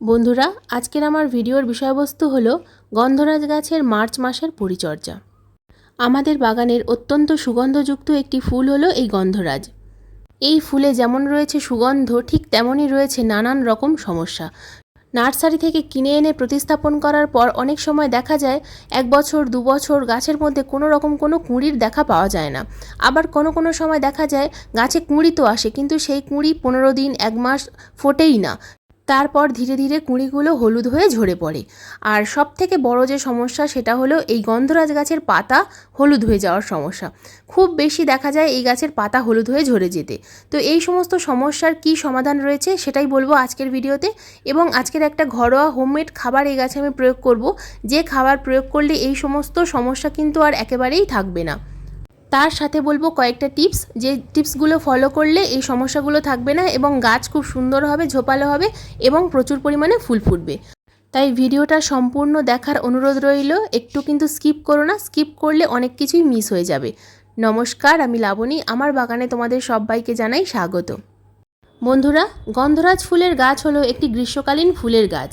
বন্ধুরা, আজকের আমার ভিডিওর বিষয়বস্তু হলো গন্ধরাজ গাছের মার্চ মাসের পরিচর্যা। আমাদের বাগানের অত্যন্ত সুগন্ধযুক্ত একটি ফুল হলো এই গন্ধরাজ। এই ফুলে যেমন রয়েছে সুগন্ধ, ঠিক তেমনই রয়েছে নানান রকম সমস্যা। নার্সারি থেকে কিনে এনে প্রতিস্থাপন করার পর অনেক সময় দেখা যায়, এক বছর, দু বছর গাছের মধ্যে কোনো রকম কোনো কুঁড়ির দেখা পাওয়া যায় না। আবার কোনো কোনো সময় দেখা যায়, গাছে কুঁড়ি তো আসে, কিন্তু সেই কুঁড়ি পনেরো দিন, এক মাস ফোটেই না। তারপর ধীরে ধীরে কুঁড়িগুলো হলুদ হয়ে ঝরে পড়ে। আর সব থেকে বড় যে সমস্যা, সেটা হলো এই গন্ধরাজ গাছের পাতা হলুদ হয়ে যাওয়ার সমস্যা। খুব বেশি দেখা যায় এই গাছের পাতা হলুদ হয়ে ঝরে যেতে। তো এই সমস্ত সমস্যার কি সমাধান রয়েছে, সেটাই বলব আজকের ভিডিওতে। এবং আজকের একটা ঘরোয়া হোমমেড খাবার এই গাছে আমি প্রয়োগ করব। যে খাবার প্রয়োগ করলে এই সমস্ত সমস্যা কিন্তু আর একেবারেই থাকবে না। তার সাথে বলব কয়েকটা টিপস, যে টিপসগুলো ফলো করলে এই সমস্যাগুলো থাকবে না এবং গাছ খুব সুন্দর হবে, ঝোপালো হবে এবং প্রচুর পরিমাণে ফুল ফুটবে। তাই ভিডিওটা সম্পূর্ণ দেখার অনুরোধ রইল, একটু কিন্তু স্কিপ করো না স্কিপ করলে অনেক কিছুই মিস হয়ে যাবে। নমস্কার, আমি লাবণী, আমার বাগানে তোমাদের সবাইকে জানাই স্বাগত। বন্ধুরা, গন্ধরাজ ফুলের গাছ হলো একটি গ্রীষ্মকালীন ফুলের গাছ।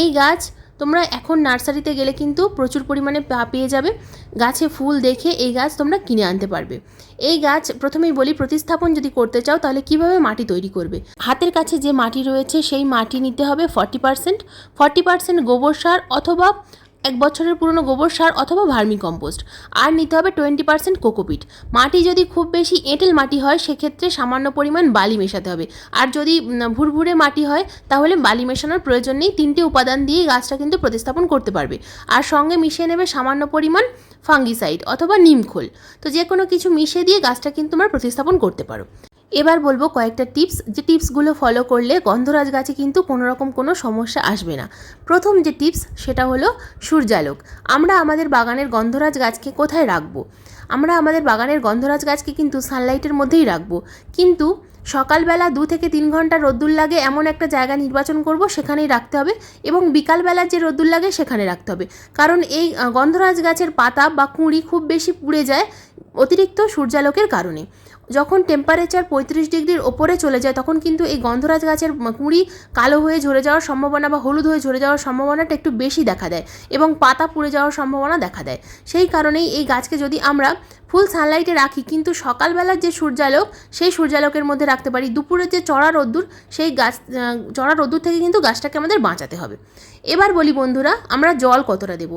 এই গাছ তোমরা এখন নার্সারিতে গেলে কিন্তু প্রচুর পরিমাণে পেয়ে যাবে। গাছে ফুল দেখে এই গাছ তোমরা কিনে আনতে পারবে। এই গাছ প্রথমেই বলি প্রতিস্থাপন যদি করতে চাও তাহলে কীভাবে মাটি তৈরি করবে? হাতের কাছে যে মাটি রয়েছে সেই মাটি নিতে হবে ফর্টি পার্সেন্ট ফর্টি পার্সেন্ট গোবর সার অথবা এক বছরের পুরনো গোবর সার অথবা ভার্মি কম্পোস্ট। আর নিতে হবে টোয়েন্টি পার্সেন্ট কোকোপিট। মাটি যদি খুব বেশি এঁটেল মাটি হয়, সেক্ষেত্রে সামান্য পরিমাণ বালি মেশাতে হবে। আর যদি ভুরভুরে মাটি হয়, তাহলে বালি মেশানোর প্রয়োজন নেই। তিনটে উপাদান দিয়ে গাছটা কিন্তু প্রতিস্থাপন করতে পারবে। আর সঙ্গে মিশিয়ে নেবে সামান্য পরিমাণ ফাঙ্গিসাইড অথবা নিমখোল তো যে কোনো কিছু মিশিয়ে দিয়ে গাছটা কিন্তু তোমরা প্রতিস্থাপন করতে পারো। এবার বলব কয়েকটা টিপস, যে টিপসগুলো ফলো করলে গন্ধরাজ গাছে কিন্তু কোনো রকম কোনো সমস্যা আসবে না। প্রথম যে টিপস, সেটা হলো সূর্যালোক। আমরা আমাদের বাগানের গন্ধরাজ গাছকে কোথায় রাখব? আমরা আমাদের বাগানের গন্ধরাজ গাছকে কিন্তু সানলাইটের মধ্যেই রাখব। কিন্তু সকালবেলা দু থেকে তিন ঘণ্টা রোদ্দুর লাগে এমন একটা জায়গা নির্বাচন করব, সেখানেই রাখতে হবে এবং বিকালবেলা যে রোদ্দুর লাগে সেখানে রাখতে হবে। কারণ এই গন্ধরাজ গাছের পাতা বা কুঁড়ি খুব বেশি পুড়ে যায় অতিরিক্ত সূর্যালোকের কারণে। যখন টেম্পারেচার পঁয়ত্রিশ ডিগ্রির ওপরে চলে যায়, তখন কিন্তু এই গন্ধরাজ গাছের কুঁড়ি কালো হয়ে ঝরে যাওয়ার সম্ভাবনা বা হলুদ হয়ে ঝরে যাওয়ার সম্ভাবনাটা একটু বেশি দেখা দেয় এবং পাতা পুড়ে যাওয়ার সম্ভাবনা দেখা দেয়। সেই কারণেই এই গাছকে যদি আমরা ফুল সানলাইটে রাখি, কিন্তু সকালবেলার যে সূর্যালোক, সেই সূর্যালোকের মধ্যে রাখতে পারি। দুপুরের যে চড়া রোদ্দুর, সেই গাছ চড়া রোদ্দুর থেকে কিন্তু গাছটাকে আমাদের বাঁচাতে হবে। এবার বলি বন্ধুরা, আমরা জল কতটা দেবো?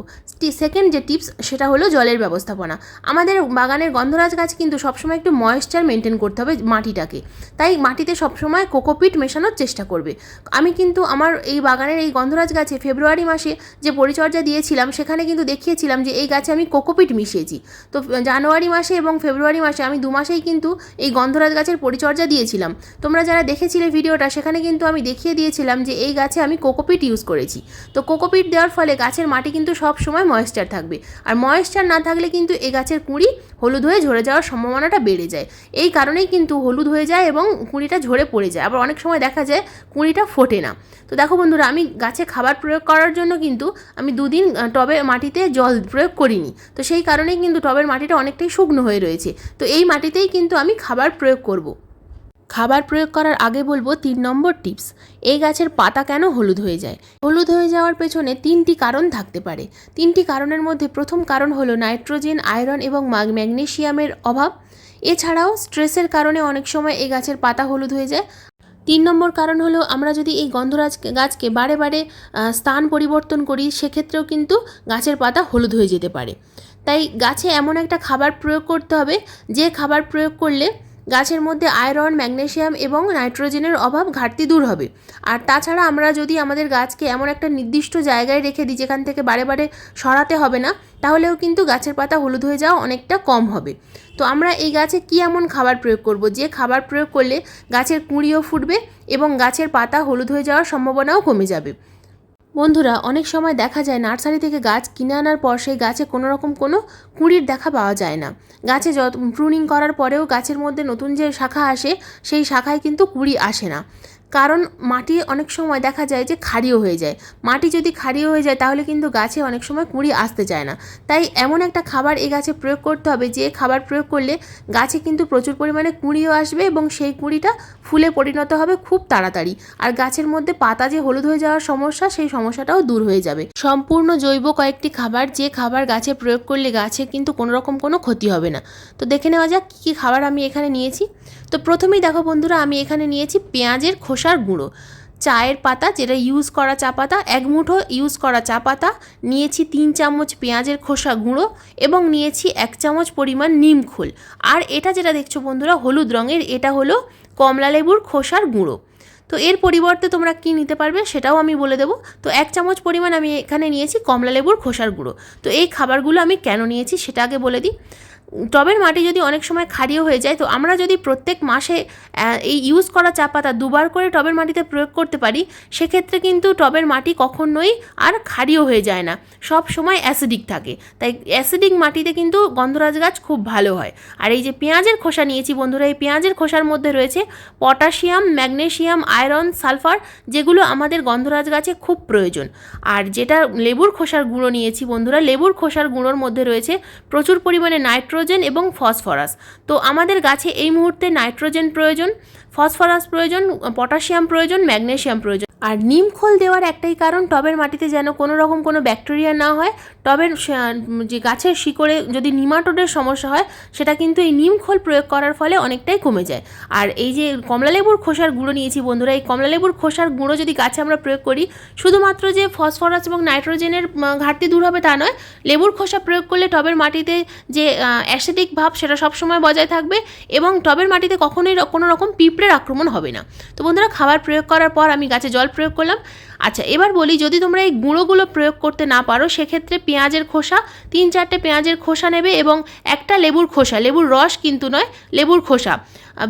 সেকেন্ড যে টিপস সেটা হলো জলের ব্যবস্থাপনা। আমাদের বাগানের গন্ধরাজ গাছ কিন্তু সবসময় একটু ময়েশ্চার মেনটেন করতে হবে মাটিটাকে। তাই মাটিতে সবসময় কোকোপিট মেশানোর চেষ্টা করবে। আমি কিন্তু আমার এই বাগানের এই গন্ধরাজ গাছে ফেব্রুয়ারি মাসে যে পরিচর্যা দিয়েছিলাম, সেখানে কিন্তু দেখিয়েছিলাম যে এই গাছে আমি কোকোপিট মিশিয়েছি। তো, জানুয়ারি মাসে এবং ফেব্রুয়ারি মাসে আমি দু মাসেই কিন্তু এই গন্ধরাজ গাছের পরিচর্যা দিয়েছিলাম। তোমরা যারা দেখেছিলে ভিডিওটা, সেখানে কিন্তু আমি দেখিয়ে দিয়েছিলাম যে এই গাছে আমি কোকোপিট ইউজ করেছি। তো কোকোপিট দেওয়ার ফলে গাছের মাটি কিন্তু সব সময় ময়েশ্চার থাকবে। আর ময়েশ্চার না থাকলে কিন্তু এই গাছের কুঁড়ি হলুদ হয়ে ঝরে যাওয়ার সম্ভাবনাটা বেড়ে যায়। এই কারণেই কিন্তু হলুদ হয়ে যায় এবং কুঁড়িটা ঝরে পড়ে যায়। আবার অনেক সময় দেখা যায় কুঁড়িটা ফোটে না। তো দেখো বন্ধুরা, আমি গাছে খাবার প্রয়োগ করার জন্য কিন্তু আমি দুদিন টবে মাটিতে জল প্রয়োগ করিনি। তো সেই কারণেই কিন্তু টবের মাটিটা অনেকটাই শুকনো হয়ে রয়েছে। তো এই মাটিতেই কিন্তু আমি খাবার প্রয়োগ করব। খাবার প্রয়োগ করার আগে বলব তিন নম্বর টিপস। এই গাছের পাতা কেন হলুদ হয়ে যায়? হলুদ হয়ে যাওয়ার পেছনে তিনটি কারণ থাকতে পারে। তিনটি কারণের মধ্যে প্রথম কারণ হলো নাইট্রোজেন, আয়রন এবং ম্যাগনেসিয়ামের অভাব। এছাড়াও স্ট্রেসের কারণে অনেক সময় এই গাছের পাতা হলুদ হয়ে যায়। তিন নম্বর কারণ হলো আমরা যদি এই গন্ধরাজ গাছকে বারে বারে স্থান পরিবর্তন করি, সেক্ষেত্রেও কিন্তু গাছের পাতা হলুদ হয়ে যেতে পারে। তাই গাছে এমন একটা খাবার প্রয়োগ করতে হবে, যে খাবার প্রয়োগ করলে গাছের মধ্যে আয়রন, ম্যাগনেসিয়াম এবং নাইট্রোজেনের অভাব ঘাটতি দূর হবে। আর তাছাড়া আমরা যদি আমাদের গাছকে এমন একটা নির্দিষ্ট জায়গায় রেখে দিই, যেখান থেকে বারে বারে সরাতে হবে না, তাহলেও কিন্তু গাছের পাতা হলুদ হয়ে যাওয়া অনেকটা কম হবে। তো আমরা এই গাছে কী এমন খাবার প্রয়োগ করব? যে খাবার প্রয়োগ করলে গাছের কুঁড়িও ফুটবে এবং গাছের পাতা হলুদ হয়ে যাওয়ার সম্ভাবনাও কমে যাবে। বন্ধুরা, অনেক সময় দেখা যায় নার্সারি থেকে গাছ কিনে আনার পর সেই গাছে কোনো রকম কোনো কুঁড়ির দেখা পাওয়া যায় না। গাছে যত প্রুনিং করার পরেও গাছের মধ্যে নতুন যে শাখা আসে, সেই শাখায় কিন্তু কুঁড়ি আসে না। কারণ মাটি অনেক সময় দেখা যায় যে ক্ষারীয় হয়ে যায়। মাটি যদি ক্ষারীয় হয়ে যায়, তাহলে কিন্তু গাছে অনেক সময় কুঁড়ি আসতে চায় না। তাই এমন একটা খাবার এই গাছে প্রয়োগ করতে হবে, যে খাবার প্রয়োগ করলে গাছে কিন্তু প্রচুর পরিমাণে কুঁড়িও আসবে এবং সেই কুঁড়িটা ফুলে পরিণত হবে খুব তাড়াতাড়ি। আর গাছের মধ্যে পাতা যে হলুদ হয়ে যাওয়ার সমস্যা, সেই সমস্যাটাও দূর হয়ে যাবে। সম্পূর্ণ জৈব কয়েকটি খাবার, যে খাবার গাছে প্রয়োগ করলে গাছে কিন্তু কোনো রকম কোনো ক্ষতি হবে না। তো দেখে নেওয়া যাক কী কী খাবার আমি এখানে নিয়েছি। তো প্রথমেই দেখো বন্ধুরা, আমি এখানে নিয়েছি পেঁয়াজের খোসার গুঁড়ো। চায়ের পাতা, যেটা ইউজ করা চা পাতা, এক মুঠো ইউজ করা চা পাতা, নিয়েছি তিন চামচ পেঁয়াজের খোসা গুঁড়ো এবং নিয়েছি এক চামচ পরিমাণ নিম খোল। আর এটা যেটা দেখছ বন্ধুরা, হলুদ রঙের, এটা হলো কমলা লেবুর খোসার গুঁড়ো। তো এর পরিবর্তে তোমরা কি নিতে পারবে সেটাও আমি বলে দেবো। তো এক চামচ পরিমাণ আমি এখানে নিয়েছি কমলা লেবুর খোসার গুঁড়ো। তো এই খাবারগুলো আমি কেন নিয়েছি সেটা আগে বলে দিই। টবের মাটি যদি অনেক সময় ক্ষারীয় হয়ে যায়, তো আমরা যদি প্রত্যেক মাসে এই ইউজ করা চা পাতা দুবার করে টবের মাটিতে প্রয়োগ করতে পারি, সেক্ষেত্রে কিন্তু টবের মাটি কখনোই আর ক্ষারীয় হয়ে যায় না। সব সময় অ্যাসিডিক থাকে। তাই অ্যাসিডিক মাটিতে কিন্তু গন্ধরাজ গাছ খুব ভালো হয়। আর এই যে পেঁয়াজের খোসা নিয়েছি বন্ধুরা, এই পেঁয়াজের খোসার মধ্যে রয়েছে পটাশিয়াম ম্যাগনেসিয়াম আয়রন, সালফার, যেগুলো আমাদের গন্ধরাজ গাছে খুব প্রয়োজন। আর যেটা লেবুর খোসার গুঁড়ো নিয়েছি বন্ধুরা, লেবুর খোসার গুঁড়োর মধ্যে রয়েছে প্রচুর পরিমাণে নাইট্রোজেন এবং ফসফরাস। তো আমাদের গাছে এই মুহূর্তে নাইট্রোজেন প্রয়োজন, ফসফরাস প্রয়োজন, পটাশিয়াম প্রয়োজন, ম্যাগনেশিয়াম প্রয়োজন। আর নিম খোল দেওয়ার একটাই কারণ, টবের মাটিতে যেন কোনো রকম কোনো ব্যাকটেরিয়া না হয় শ- যে গাছের শিকড়ে যদি নিমাটোডের সমস্যা হয়, সেটা কিন্তু এই নিম খোল প্রয়োগ করার ফলে অনেকটাই কমে যায়। আর এই যে কমলালেবুর খোসার গুঁড়ো নিয়েছি বন্ধুরা, এই কমলালেবুর খোসার গুঁড়ো যদি গাছে আমরা প্রয়োগ করি, শুধুমাত্র যে ফসফরাস এবং নাইট্রোজেনের ঘাটতি দূর হবে তা নয়, লেবুর খোসা প্রয়োগ করলে টবের মাটিতে যে অ্যাসিডিক ভাব, সেটা সবসময় বজায় থাকবে এবং টবের মাটিতে কখনোই কোনো রকম পিঁপড়ের আক্রমণ হবে না। তো বন্ধুরা, খাবার প্রয়োগ করার পর আমি গাছে জল প্রয়োগ করলাম। আচ্ছা এবার বলি, যদি তোমরা এই গুঁড়োগুলো প্রয়োগ করতে না পারো, সেক্ষেত্রে পেঁয়াজের খোসা, তিন চারটে পেঁয়াজের খোসা নেবে এবং একটা লেবুর খোসা। লেবুর রস কিন্তু নয়, লেবুর খোসা।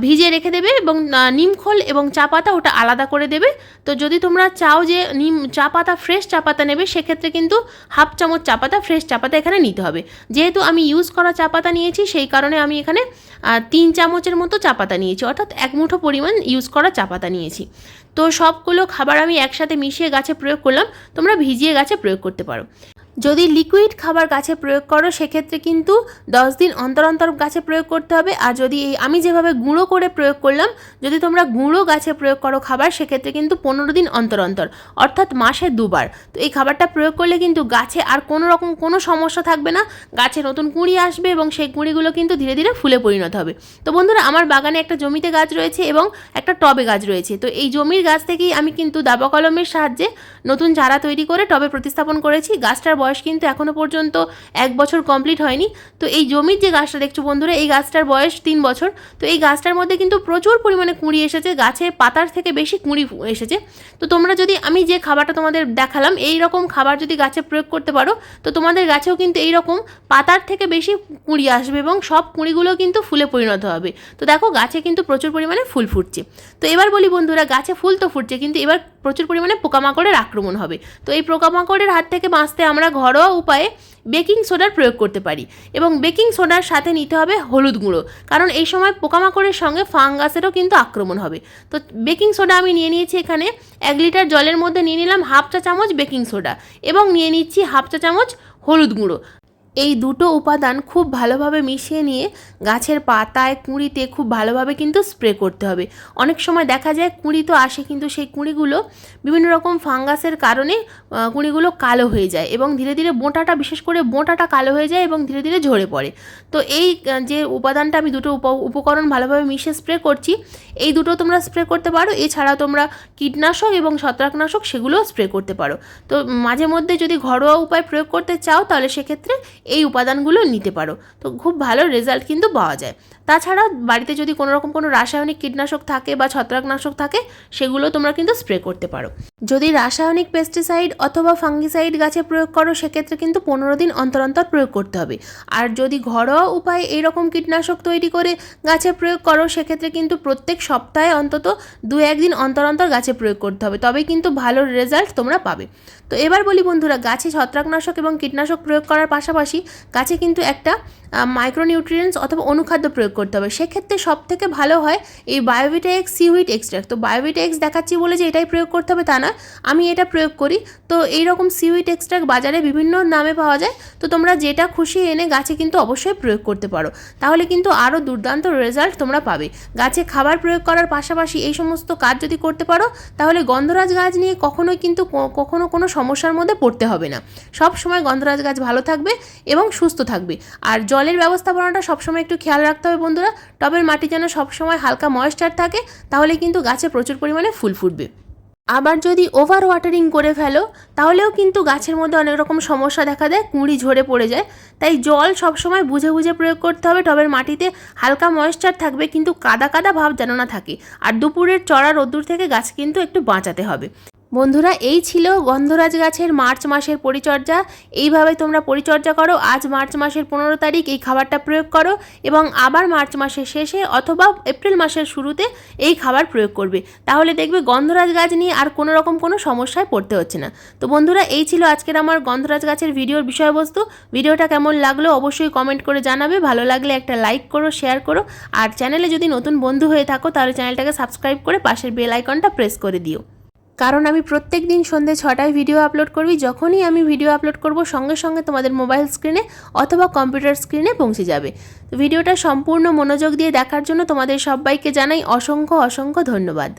ভিজিয়ে রেখে দেবে এবং নিমখোল এবং চা পাতা ওটা আলাদা করে দেবে। তো যদি তোমরা চাও যে নিম চা পাতা, ফ্রেশ চা পাতা নেবে, সেক্ষেত্রে কিন্তু হাফ চামচ চা পাতা, ফ্রেশ চা পাতা এখানে নিতে হবে। যেহেতু আমি ইউজ করা চা পাতা নিয়েছি, সেই কারণে আমি এখানে তিন চামচের মতো চা পাতা নিয়েছি। অর্থাৎ এক মুঠো পরিমাণ ইউজ করা চা পাতা নিয়েছি। তো সবগুলো খাবার আমি একসাথে মিশিয়ে গাছে প্রয়োগ করলাম, তোমরা ভিজিয়ে গাছে প্রয়োগ করতে পারো। যদি লিকুইড খাবার গাছে প্রয়োগ করো, সেক্ষেত্রে কিন্তু দশ দিন অন্তর অন্তর গাছে প্রয়োগ করতে হবে। আর যদি এই আমি যেভাবে গুঁড়ো করে প্রয়োগ করলাম, যদি তোমরা গুঁড়ো গাছে প্রয়োগ করো খাবার, সেক্ষেত্রে কিন্তু পনেরো দিন অন্তর অন্তর, অর্থাৎ মাসে দুবার। তো এই খাবারটা প্রয়োগ করলে কিন্তু গাছে আর কোনো রকম কোনো সমস্যা থাকবে না। গাছে নতুন কুঁড়ি আসবে এবং সেই কুঁড়িগুলো কিন্তু ধীরে ধীরে ফুলে পরিণত হবে। তো বন্ধুরা, আমার বাগানে একটা জমিতে গাছ রয়েছে এবং একটা টবে গাছ রয়েছে। তো এই জমির গাছ থেকেই আমি কিন্তু দাবা কলমের সাহায্যে নতুন চারা তৈরি করে টবে প্রতিস্থাপন করেছি। গাছটার বয়স কিন্তু এখনও পর্যন্ত এক বছর কমপ্লিট হয়নি। তো এই জমির যে গাছটা দেখছ বন্ধুরা, এই গাছটার বয়স তিন বছর। তো এই গাছটার মধ্যে কিন্তু প্রচুর পরিমাণে কুঁড়ি এসেছে, গাছে পাতার থেকে বেশি কুঁড়ি এসেছে। তো তোমরা যদি, আমি যে খাবারটা তোমাদের দেখালাম, এই রকম খাবার যদি গাছে প্রয়োগ করতে পারো, তো তোমাদের গাছেও কিন্তু এই রকম পাতার থেকে বেশি কুঁড়ি আসবে এবং সব কুঁড়িগুলো কিন্তু ফুলে পরিণত হবে। তো দেখো, গাছে কিন্তু প্রচুর পরিমাণে ফুল ফুটছে। তো এবার বলি বন্ধুরা, গাছে ফুল তো ফুটছে, কিন্তু এবার প্রচুর পরিমাণে পোকামাকড়ের আক্রমণ হবে। তো এই পোকামাকড়ের হাত থেকে বাঁচতে আমরা ঘরোয়া উপায়ে বেকিং সোডার প্রয়োগ করতে পারি এবং বেকিং সোডার সাথে নিতে হবে হলুদ গুঁড়ো। কারণ এই সময় পোকামাকড়ের সঙ্গে ফাঙ্গাসেরও কিন্তু আক্রমণ হবে। তো বেকিং সোডা আমি নিয়ে নিয়েছি এখানে এক লিটার জলের মধ্যে নিয়ে নিলাম হাফ চা চামচ বেকিং সোডা এবং নিয়ে নিচ্ছি হাফ চা চামচ হলুদ গুঁড়ো। এই দুটো উপাদান খুব ভালোভাবে মিশিয়ে নিয়ে গাছের পাতায় কুঁড়িতে খুব ভালোভাবে কিন্তু স্প্রে করতে হবে। অনেক সময় দেখা যায় কুঁড়ি তো আসে, কিন্তু সেই কুঁড়িগুলো বিভিন্ন রকম ফাঙ্গাসের কারণে কুঁড়িগুলো কালো হয়ে যায় এবং ধীরে ধীরে বোঁটাটা, বিশেষ করে বোঁটাটা কালো হয়ে যায় এবং ধীরে ধীরে ঝরে পড়ে। তো এই যে উপাদানটা আমি দুটো উপ- উপকরণ ভালোভাবে মিশিয়ে স্প্রে করছি, এই দুটো তোমরা স্প্রে করতে পারো। এছাড়া তোমরা কীটনাশক এবং ছত্রাকনাশক সেগুলোও স্প্রে করতে পারো। তো মাঝে মধ্যে যদি ঘরোয়া উপায় প্রয়োগ করতে চাও, তাহলে সেক্ষেত্রে এই উপাদানগুলো নিতে পারো। তো খুব ভালো রেজাল্ট কিন্তু পাওয়া যায়। তাছাড়া বাড়িতে যদি কোনো রকম কোনো রাসায়নিক কীটনাশক থাকে বা ছত্রাকনাশক থাকে, সেগুলো তোমরা কিন্তু স্প্রে করতে পারো। যদি রাসায়নিক পেস্টিসাইড অথবা ফাঙ্গিসাইড গাছে প্রয়োগ করো, সেক্ষেত্রে কিন্তু পনেরো দিন অন্তর অন্তর প্রয়োগ করতে হবে। আর যদি ঘরোয়া উপায়ে এইরকম কীটনাশক তৈরি করে গাছে প্রয়োগ করো, সেক্ষেত্রে কিন্তু প্রত্যেক সপ্তাহে অন্তত দু একদিন অন্তর অন্তর গাছে প্রয়োগ করতে হবে। তবেই কিন্তু ভালো রেজাল্ট তোমরা পাবে। তো এবার বলি বন্ধুরা, গাছে ছত্রাকনাশক এবং কীটনাশক প্রয়োগ করার পাশাপাশি পাশাপাশি গাছে কিন্তু একটা মাইক্রোনিউট্রিয়েন্টস অথবা অনুখাদ্য প্রয়োগ করতে হবে। সেক্ষেত্রে সব থেকে ভালো হয় এই বায়োভিটা এক্স সিউইট এক্সট্রাক্ট তো বায়োভিটা এক্স দেখাচ্ছি বলে যে এটাই প্রয়োগ করতে হবে তা না আমি এটা প্রয়োগ করি। তো এই রকম সিউইট এক্সট্রাক্ট বাজারে বিভিন্ন নামে পাওয়া যায়। তো তোমরা যেটা খুশি এনে গাছে কিন্তু অবশ্যই প্রয়োগ করতে পারো। তাহলে কিন্তু আরও দুর্দান্ত রেজাল্ট তোমরা পাবে। গাছে খাবার প্রয়োগ করার পাশাপাশি এই সমস্ত কাজ যদি করতে পারো, তাহলে গন্ধরাজ গাছ নিয়ে কখনোই কিন্তু কখনো কোনো সমস্যার মধ্যে পড়তে হবে না। সব সময় গন্ধরাজ গাছ ভালো থাকবে এবং সুস্থ থাকবে। আর জলের ব্যবস্থাপনাটা সবসময় একটু খেয়াল রাখতে হবে বন্ধুরা। টবের মাটি যেন সবসময় হালকা ময়েশ্চার থাকে, তাহলে কিন্তু গাছে প্রচুর পরিমাণে ফুল ফুটবে। আবার যদি ওভার ওয়াটারিং করে ফেলো, তাহলেও কিন্তু গাছের মধ্যে অনেক রকম সমস্যা দেখা দেয়, কুঁড়ি ঝরে পড়ে যায়। তাই জল সবসময় বুঝে বুঝে প্রয়োগ করতে হবে, টবের মাটিতে হালকা ময়েশ্চার থাকবে, কিন্তু কাদা কাদা ভাব যেন না থাকে। আর দুপুরের চড়া রোদ্দুর থেকে গাছ কিন্তু একটু বাঁচাতে হবে। বন্ধুরা, এই ছিল গন্ধরাজ গাছের মার্চ মাসের পরিচর্যা। এইভাবে তোমরা পরিচর্যা করো। আজ মার্চ মাসের পনেরো তারিখ, এই খাবারটা প্রয়োগ করো এবং আবার মার্চ মাসের শেষে অথবা এপ্রিল মাসের শুরুতে এই খাবার প্রয়োগ করবে। তাহলে দেখবে গন্ধরাজ গাছ নিয়ে আর কোনো রকম কোনো সমস্যায় পড়তে হচ্ছে না। তো বন্ধুরা, এই ছিল আজকের আমার গন্ধরাজ গাছের ভিডিওর বিষয়বস্তু। ভিডিওটা কেমন লাগল অবশ্যই কমেন্ট করে জানাবে। ভালো লাগলে একটা লাইক করো শেয়ার করো। আর চ্যানেলে যদি নতুন বন্ধু হয়ে থাকো, তাহলে চ্যানেলটাকে সাবস্ক্রাইব করে পাশের বেল আইকনটা প্রেস করে দিও। কারণ আমি প্রত্যেক দিন সন্ধ্যে ছটায় ভিডিও আপলোড করবি, যখনই আমি ভিডিও আপলোড করব, সঙ্গে সঙ্গে তোমাদের মোবাইল স্ক্রিনে অথবা কম্পিউটার স্ক্রিনে পৌঁছে যাবে। ভিডিওটা সম্পূর্ণ মনোযোগ দিয়ে দেখার জন্য তোমাদের সবাইকে জানাই অসংখ্য অসংখ্য ধন্যবাদ।